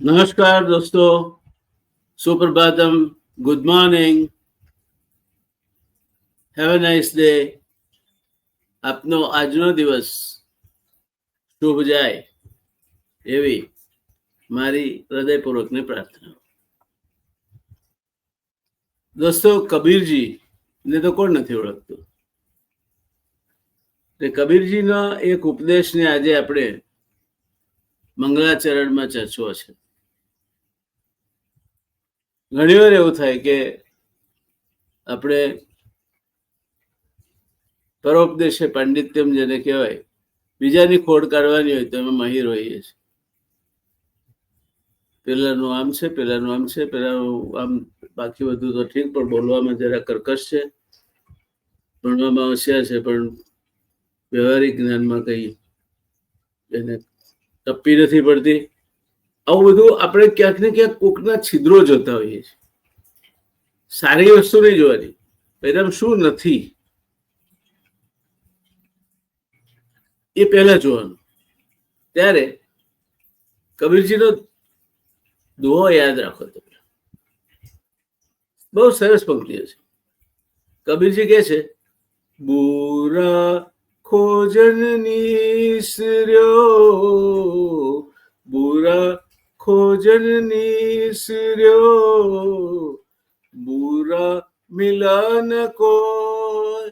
નમસ્કાર દોસ્તો સુપ્રભાતમ good morning have a nice day આપનો આજનો દિવસ શુભ જાય એવી મારી હૃદયપૂર્વકની પ્રાર્થના દોસ્તો કબીરજી ને તો કોણ નથી ઓળખતું કબીરજીનો એક ઉપદેશને આજે આપણે મંગળાચરણમાં ચર્ચો છે. ઘણી વાર એવું થાય કે આપણે પરોપદેશે પાંડિત્યમ જેને કહેવાય, બીજાની ખોડ કાઢવાની હોય તો એમાં માહિર હોઈએ છીએ. પેલાનું આમ છે, પેલાનું આમ છે, પેલાનું આમ બાકી બધું તો ઠીક, પણ બોલવામાં જરા કર્કશ છે. ભણવામાં હોશિયાર છે, પણ વ્યવહારિક જ્ઞાનમાં કઈ એને ટપ્પી નથી પડતી. આવું બધું આપણે ક્યાંક ને ક્યાંક કોકના છિદ્રો જોતા હોઈએ છીએ. સારી વસ્તુ નહીં જોવાની. એનામાં શું નથી? એ પહેલા જોવાનું. ત્યારે કબીરજીનો દુહો યાદ રાખો તમે. બહુ સરસ પંક્તિઓ છે કબીરજી કે છે, બુરા ખોજન નિસર્યો બુરા ખોજન નિસર્યો बुरा मिला न कोई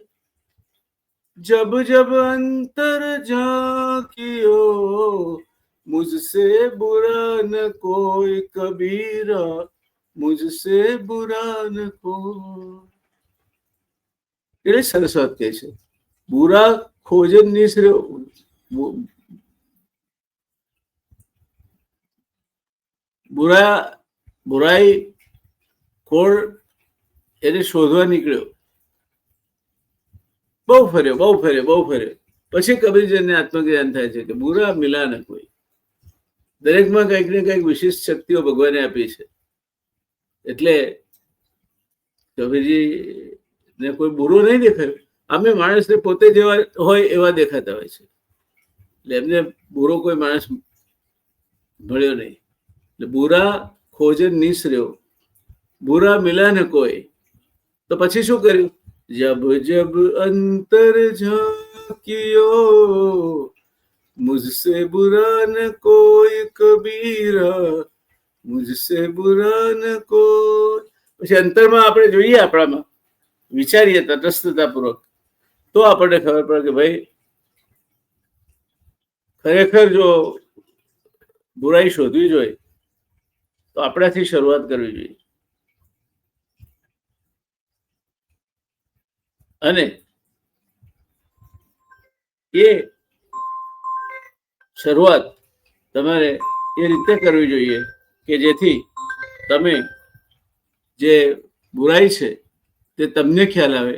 जब जब अंतर झांकियो मुझसे बुरा न कोई कबीरा मुझसे बुरा न कोई એટલે સરસ વાત કહે છે બુરા ખોજન નિસર્યો બુરા, બુરાઈ ખોળ એને શોધવા નીકળ્યો. બહુ ફર્યો બહુ ફર્યો બહુ ફર્યો. પછી કબીરજીને આત્મજ્ઞાન થાય છે કે બુરા મિલા ન કોઈ. દરેકમાં કંઈક ને કંઈક વિશિષ્ટ શક્તિઓ ભગવાને આપી છે. એટલે કબીરજી ને કોઈ બુરો નહીં દેખાયું. અમે માણસને પોતે જેવા હોય એવા દેખાતા હોય છે. એટલે એમને બુરો કોઈ માણસ મળ્યો નહીં. એટલે બુરા ખોજે નિસર્યો બુરા મિલા ને કોઈ. તો પછી શું કર્યું? જબ જબ અંતર ઝાંકિયો, મુજસે બુરા ન કોઈ કબીરા, મુજસે બુરા ન કોઈ. પછી અંતરમાં આપણે જોઈએ આપણામાં, વિચારીએ તટસ્થતાપૂર્વક. તો આપણને ખબર પડે કે ભાઈ, ખરેખર જો બુરાઈ શોધવી જોઈએ તો આપણાથી શરૂઆત કરવી જોઈએ. અને એ શરૂઆત તમારે એ રીતે કરવી જોઈએ કે જેથી તમે જે બુરાઈ છે તે તમને ખ્યાલ આવે,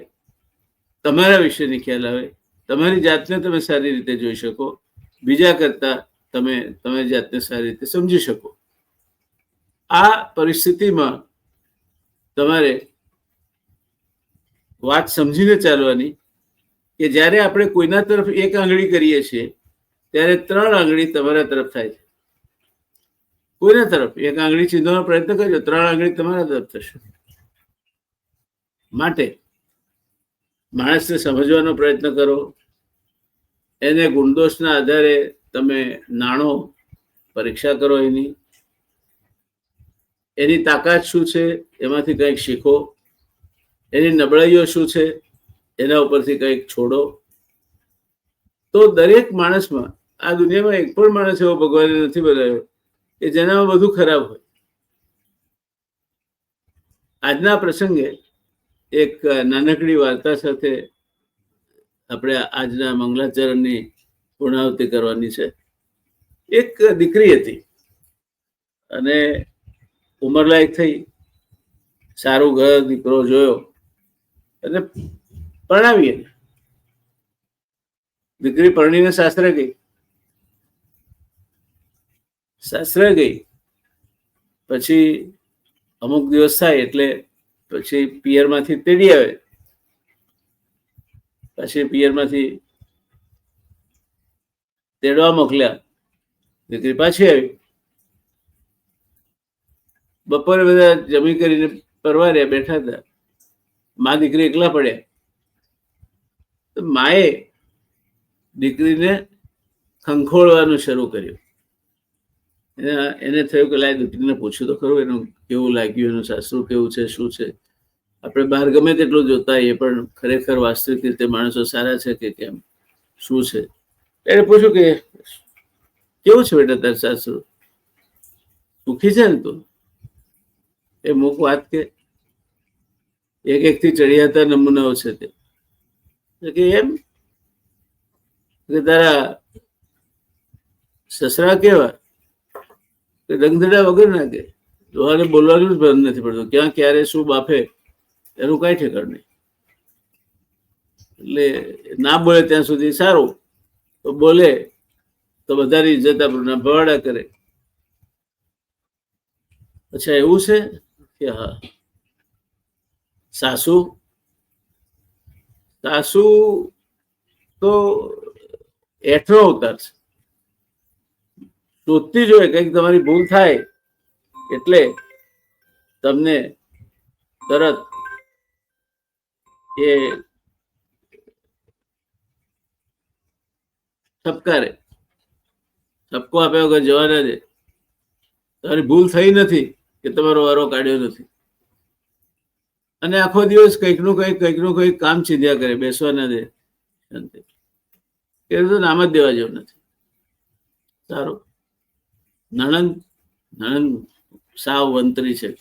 તમારા વિશેની ખ્યાલ આવે, તમારી જાતને તમે સારી રીતે જોઈ શકો, બીજા કરતા તમે તમારી જાતને સારી રીતે સમજી શકો. આ પરિસ્થિતિમાં તમારે વાત સમજીને ચાલવાની કે જ્યારે આપણે કોઈના તરફ એક આંગળી કરીએ છીએ, ત્યારે ત્રણ આંગળી તમારા તરફ થાય છે. કોઈના તરફ? એક આંગળી ચીંધવાનો પ્રયત્ન કરજો, ત્રણ આંગળી તમારા તરફ થશે. માટે માણસને સમજવાનો પ્રયત્ન કરો. એને ગુણદોષના આધારે તમે નાણો પરીક્ષા કરો એની. એની તાકાત શું છે એમાંથી કંઈક શીખો. એની નબળાઈઓ શું છે એના ઉપરથી કંઈક છોડો. તો દરેક માણસમાં, આ દુનિયામાં એક પણ માણસ એવો ભગવાને નથી બનાવ્યો કે જેનામાં બધું ખરાબ હોય. આજના પ્રસંગે એક નાનકડી વાર્તા સાથે આપણે આજના મંગલાચરણની પૂર્ણાવતી કરવાની છે. એક દીકરી હતી અને ઉંમરલાયક થઈ. સારું ઘર, દીકરો જોયો. એટલે પરણાવીએ. દીકરી પરણીને સાસરે ગઈ. સાસરે ગઈ. પછી અમુક દિવસ થાય એટલે પછી પિયરમાંથી તેડી આવે. પછી પિયરમાંથી તેડવા મોકલ્યા. દીકરી પાછી આવી. બપોરે બધા જમી કરીને પરવાર્યા બેઠા હતા. મા દીકરી એકલા પડ્યા. તો માએ દીકરીને ખંખોળવાનું શરૂ કર્યું. એને- એને થયું કે, લાય, દીકરીને પૂછ્યું તો ખરું એનું કેવું લાગ્યું, એનું સાસરું કેવું છે, શું છે? આપણે બહાર ગમે તેટલું જોતા હોઈએ, પણ ખરેખર વાસ્તવિક રીતે માણસો સારા છે કે કેમ? શું છે? એને પૂછ્યું કે, કેવું છે બેટા તાર સાસરું? સુખી છે ને તું? એ મુક વાત કે એક એક થી ચડિયાતા નમૂનાઓ છે તે. કે એમ? કે તારા સસરા કેવા? કે રંગધડા વગર ના કે? દોહાને બોલવાનું જ બંધ નથી પડતું. ક્યાં, ક્યારે, શું બાફે, એનું કઈ ઠેકાણ નહીં. એટલે ના બોલે ત્યાં સુધી સારું. તો બોલે, તો બધાની ઇજ્જત આપણને ભવાડા કરે. અચ્છા, એવું છે? સાસુ સાસુ તો એઠળો અવતાર છે શોધતી જોઈએ કંઈક તમારી ભૂલ થાય એટલે તમને તરત એ ઠપકારે ઠપકો આપ્યા વગર જવાના છે. તમારી ભૂલ થઈ નથી. કે તમારો વારો કાઢ્યો નથી. અને આખો દિવસ કંઈકનું કંઈક કંઈકનું કંઈક કામ ચીધ્યા કરે, બેસવા ના દે. શાંતિ. એ તો નામ જ દેવા જેવું નથી. સારું. નણંદ નણંદ સાવ વંતરી છે.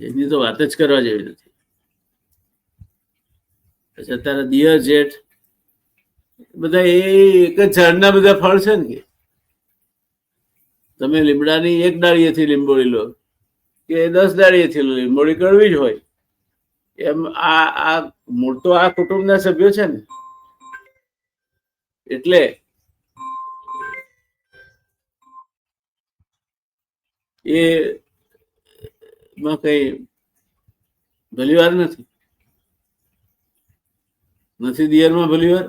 એની તો વાત જ કરવા જેવી નથી. પછી અત્યારે દિયર જેઠ બધા એ એક જ ઝાડના બધા ફળ છે ને કે? તમે લીમડાની એક ડાળીએથી લીંબોળી લો કે દસ ડાળીએથી લીંબોળી કરવી જ હોય. એમ આ આ મૂળ તો આ કુટુંબના સભ્યો છે ને. એટલે એ માં કઈ ભલીવાર નથી. નથી દિયરમાં ભલીવાર?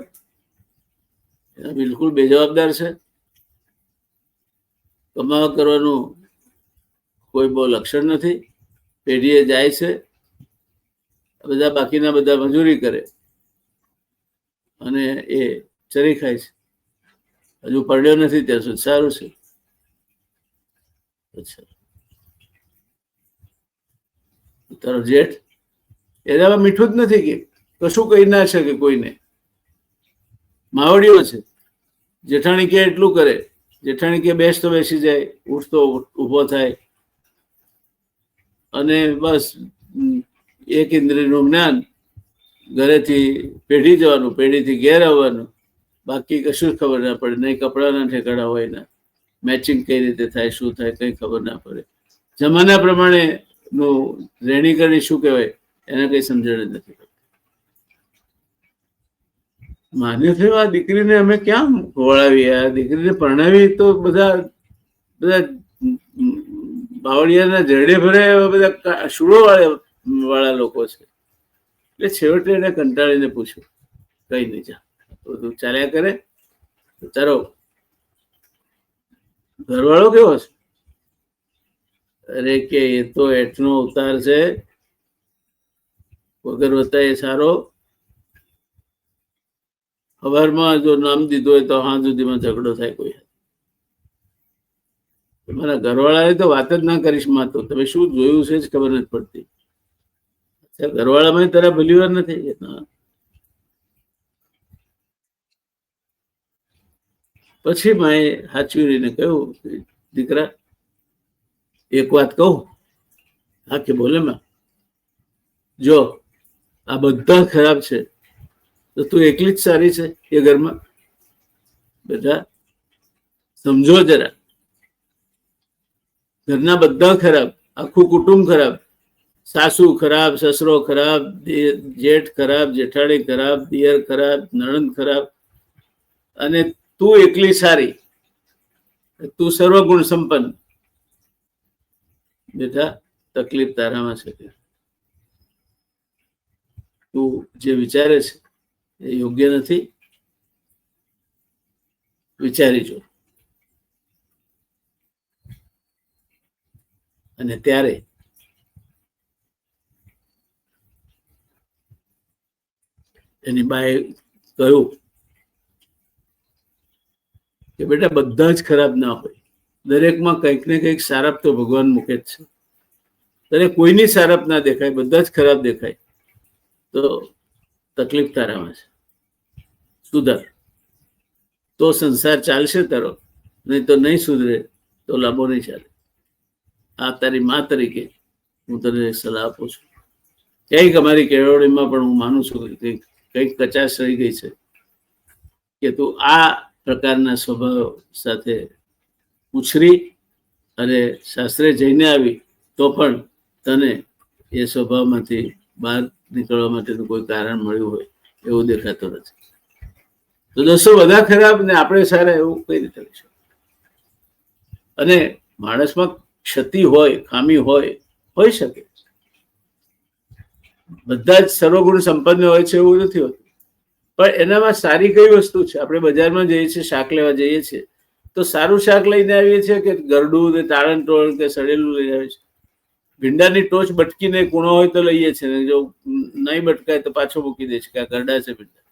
બિલકુલ બેજવાબદાર છે. કમાવા કરવાનું કોઈ બહુ લક્ષણ નથી. પેઢીએ જાય છે. બધા બાકીના બધા મજૂરી કરે. અને એ ચરી ખાય છે. હજુ પડ્યો નથી ત્યાં સુધી. સારું છે. અચ્છા. તારો જેઠ? એનામાં મીઠું જ નથી કે? કશું કહી ના શકે કોઈને. માવડીઓ છે. જેઠાણી કે એટલું કરે, જેઠાણી કે બેસતો બેસી જાય, ઉઠતો ઊભો થાય. અને બસ, એક ઇન્દ્રિયનું જ્ઞાન ઘરેથી પેઢી જવાનું, પેઢીથી ઘેર આવવાનું. બાકી કશું જ ખબર ના પડે, નહીં કપડાના ઠેકાણા હોય ના. મેચિંગ કઈ રીતે થાય, શું થાય, કંઈ ખબર ના પડે. જમાના પ્રમાણે નું રહેણી શું કહેવાય, એને કંઈ સમજણ નથી. માન્ય થયું આ દીકરીને અમે ક્યાં આ દીકરીને પરણાવી તો બધા બધા બાવળિયાના જડે ભરે બધા શૂળો વાળા વાળા લોકો છે. એટલે છેવટે એને કંટાળીને પૂછ્યું, કઈ નહીં જા બધું ચાલ્યા કરે. તારો ઘરવાળો કેવો છે? અરે કે એ તો એઠનો અવતાર છે. વગર વત્તા એ સારો. સવારમાં જો નામ દીધું હોય તો હા સુધીમાં ઝઘડો થાય કોઈ મારા ઘરવાળાએ તો વાત જ ના કરીશમાં તો. તમે શું જોયું છે જ ખબર નથી પડતી. અચ્છા, ઘરવાળામાં તારા ભલીવાર નથી? પછી માએ હાચવીને કહ્યું, દીકરા, એક વાત કહું? હા કે બોલે માં? જો, આ બધા ખરાબ છે. તો તું એકલી જ સારી છે એ ઘરમાં? બધા સમજો જરા. ઘરના બધા ખરાબ, આખું કુટુંબ ખરાબ. સાસુ ખરાબ, સસરો ખરાબ જેઠ ખરાબ, જેઠાણી ખરાબ, દિયર ખરાબ, નણંદ ખરાબ. અને તું એકલી સારી. તું સર્વગુણ સંપન્ન. બેટા, તકલીફ તારામાં છે. તું જે વિચારે છે યોગ્ય નથી, વિચારી અને ત્યારે એની બાએ કહ્યું કે બેટા બધા જ ખરાબ ના હોય. દરેકમાં કંઈક ને કંઈક સારપ તો ભગવાન મૂકે જ છે. તને કોઈની સારપ ના દેખાય, બધા જ ખરાબ દેખાય. તો તકલીફ તારામાં છે. સુધર. તો સંસાર ચાલશે તારો. નહીં તો નહીં સુધરે, તો લાંબો નહીં ચાલે. આ તારી મા તરીકે હું તને સલાહ આપું છું. ક્યાંક અમારી કેળવણીમાં પણ હું માનું છું કે કંઈક કચાશ રહી ગઈ છે કે તું આ પ્રકારના સ્વભાવ સાથે ઉછરી અને શાસ્ત્રે જઈને આવી તો પણ તને એ સ્વભાવમાંથી બહાર નીકળવા માટેનું કોઈ કારણ મળ્યું હોય, એવું દેખાતું નથી. તો દોસ્તો, બધા ખરાબ ને આપણે સારા એવું કઈ રીતે કરી અને માણસમાં ક્ષતિ હોય, ખામી હોય હોઈ શકે. બધા જ સર્વગુણ સંપન્ન હોય છે એવું નથી હોતું. પણ એનામાં સારી કઈ વસ્તુ છે? આપણે બજારમાં જઈએ છીએ, શાક લેવા જઈએ છીએ, તો સારું શાક લઈને આવીએ છીએ કે ગરડું ને તાળણ ટોળ કે સડેલું લઈને આવીએ છીએ? ભીંડાની ટોચ બટકીને કૂણો હોય તો લઈએ છીએ જો નહીં બટકાય તો પાછો મૂકી દે છે, કે આ ગરડા છે ભીંડા.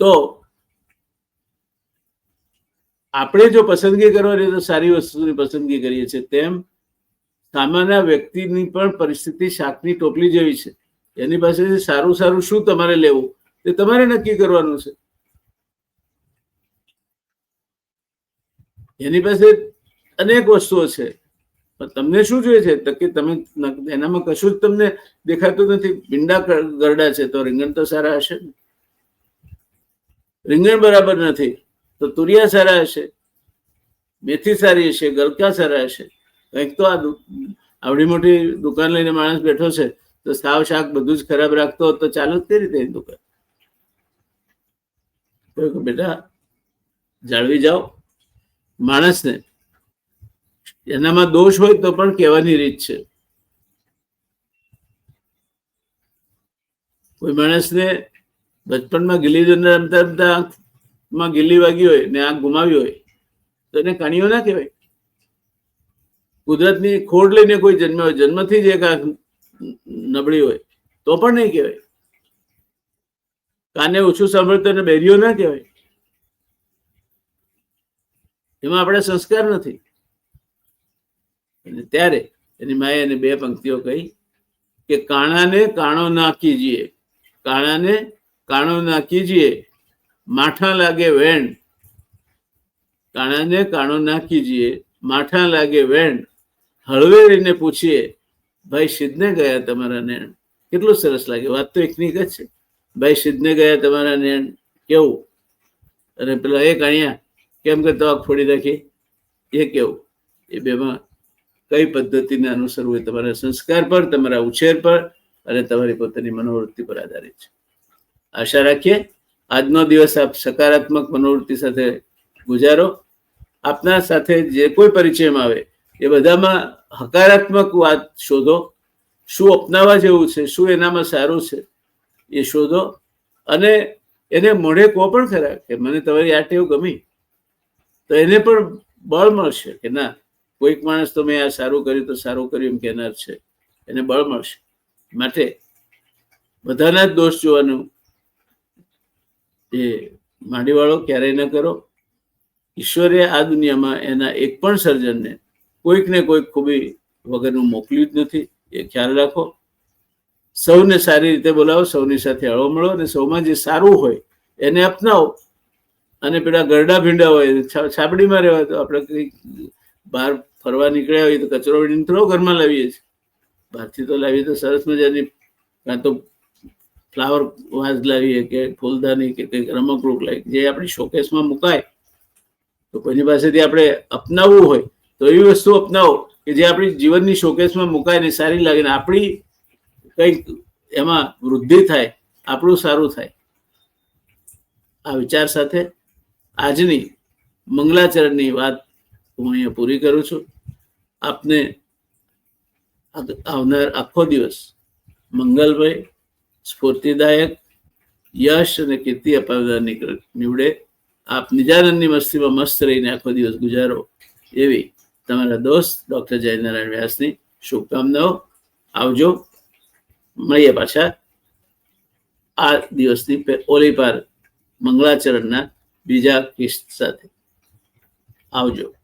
તો આપણે જો પસંદગી કરવાની તો સારી વસ્તુની પસંદગી કરીએ છીએ, તેમ સામાન્ય વ્યક્તિની પણ પરિસ્થિતિ શાકની ટોપલી જેવી છે. એની પાસે સારું સારું શું તમારે લેવું, તે તમારે નક્કી કરવાનું છે. એની પાસે અનેક વસ્તુઓ છે. પણ તમને શું જોઈએ છે? તો કે તમે એનામાં કશું જ તમને દેખાતું નથી. ભીંડા ગરડા છે, તો રીંગણ તો સારા હશે ને? રીંગણ બરાબર નથી, તો તુરિયા સારા હશે? મેથી સારી હશે, ગલકા સારા હશે? કંઈક તો આ આવડી મોટી દુકાન લઈને માણસ બેઠો છે, તો સાવ શાક બધું જ ખરાબ રાખતો તો ચાલુ તે રીતે દુકાન. બેટા, જાળવી જાઓ, માણસને એનામાં દોષ હોય તો પણ કહેવાની રીત છે. કોઈ માણસને બચપણમાં ગિલ્લી દંડા રમતા રમતા આંખમાં ગિલ્લી વાગી હોય ને આંખ ગુમાવી હોય, તો એને કાણીઓ ના કહેવાય. કુદરતની ખોડ લઈને કોઈ જન્મ હોય, જન્મથી જ એક આંખ નબળી હોય, તો પણ નહીં કહેવાય. કાને ઓછું સાંભળતો એને બેરીઓ ના કહેવાય. એમાં આપણે સંસ્કાર નથી. અને ત્યારે એની માએ એને બે પંક્તિઓ કહી કે કાણાને કાણો ના કીજીએ કાણાને કાણો ના કીજીએ માઠા લાગે વેણ. કાણાને કાણો ના કીજીએ માઠા લાગે વેણ. હળવેરીને પૂછીએ, ભાઈ સિદ્ધને ગયા તમારા નેણ? કેટલું સરસ લાગે. વાત તો એકની જ છે. ભાઈ સિદ્ધને ગયા તમારા નેણ? કેવું? અને પેલા એ કાણિયા કેમ કે તવાક ફોડી રાખી એ કેવું? એ બેમાં કઈ પદ્ધતિને અનુસરવું એ તમારા સંસ્કાર પર, તમારા ઉછેર પર અને તમારી પોતાની મનોવૃત્તિ પર આધારિત છે. આશા રાખીએ આજનો દિવસ આપ સકારાત્મક મનોવૃત્તિ સાથે ગુજારો. આપના સાથે જે કોઈ પરિચયમાં આવે એ બધામાં હકારાત્મક વાત શોધો. શું અપનાવવા જેવું છે, શું એનામાં સારું છે એ શોધો. અને એને મોઢે કહો પણ ખરા કે મને તમારી આ ટેવ ગમી. તો એને પણ બળ મળશે કે ના કોઈક માણસ તો મેં આ સારું કર્યું તો સારું કર્યું એમ કહેનાર છે. એને બળ મળશે. માટે બધાના જ દોષ જોવાનું એ માંડીવાળો ક્યારેય ન કરો. ઈશ્વરે આ દુનિયામાં એના એક પણ સર્જનને કોઈક ને કોઈક ખૂબી વગરનું મોકલ્યું જ નથી. એ ખ્યાલ રાખો. સૌને સારી રીતે બોલાવો, સૌની સાથે હળો મળો અને સૌમાં જે સારું હોય એને અપનાવો. અને પેલા ગરડા ભીંડા હોય છાબડીમાં રહેવા તો આપણે કંઈક બહાર ફરવા નીકળ્યા હોય તો કચરો વળીને થોડો ઘરમાં લાવીએ છીએ. બહારથી તો લાવીએ તો સરસ મજાની કાં તો ફ્લાવર વાઝ લાવીએ કે ફૂલદાની કે કંઈક રમકડું લાવી જે આપણી શોકેસમાં મુકાય, તો કોઈની પાસેથી આપણે અપનાવવું હોય તો એવી વસ્તુ અપનાવો કે જે આપણી જીવનની શોકેસમાં મુકાય ને સારી લાગે ને આપણી કંઈક એમાં વૃદ્ધિ થાય, આપણું સારું થાય. આ વિચાર સાથે આજની મંગલાચરણની વાત હું અહીંયા પૂરી કરું છું. આપને આવનાર આખો દિવસ મંગલભાઈ સ્ફૂર્તિદાયક, યશ અને કીર્તિ અપાવનાર નીવડે. આપ નિજાનંદની મસ્તીમાં મસ્ત રહીને આખો દિવસ ગુજારો એવી તમારા દોસ્ત ડોક્ટર જયનારાયણ વ્યાસની શુભકામનાઓ. આવજો. મળીએ પાછા આ દિવસની ઓલી પાર મંગળાચરણના બીજા કિસ્ત સાથે. આવજો.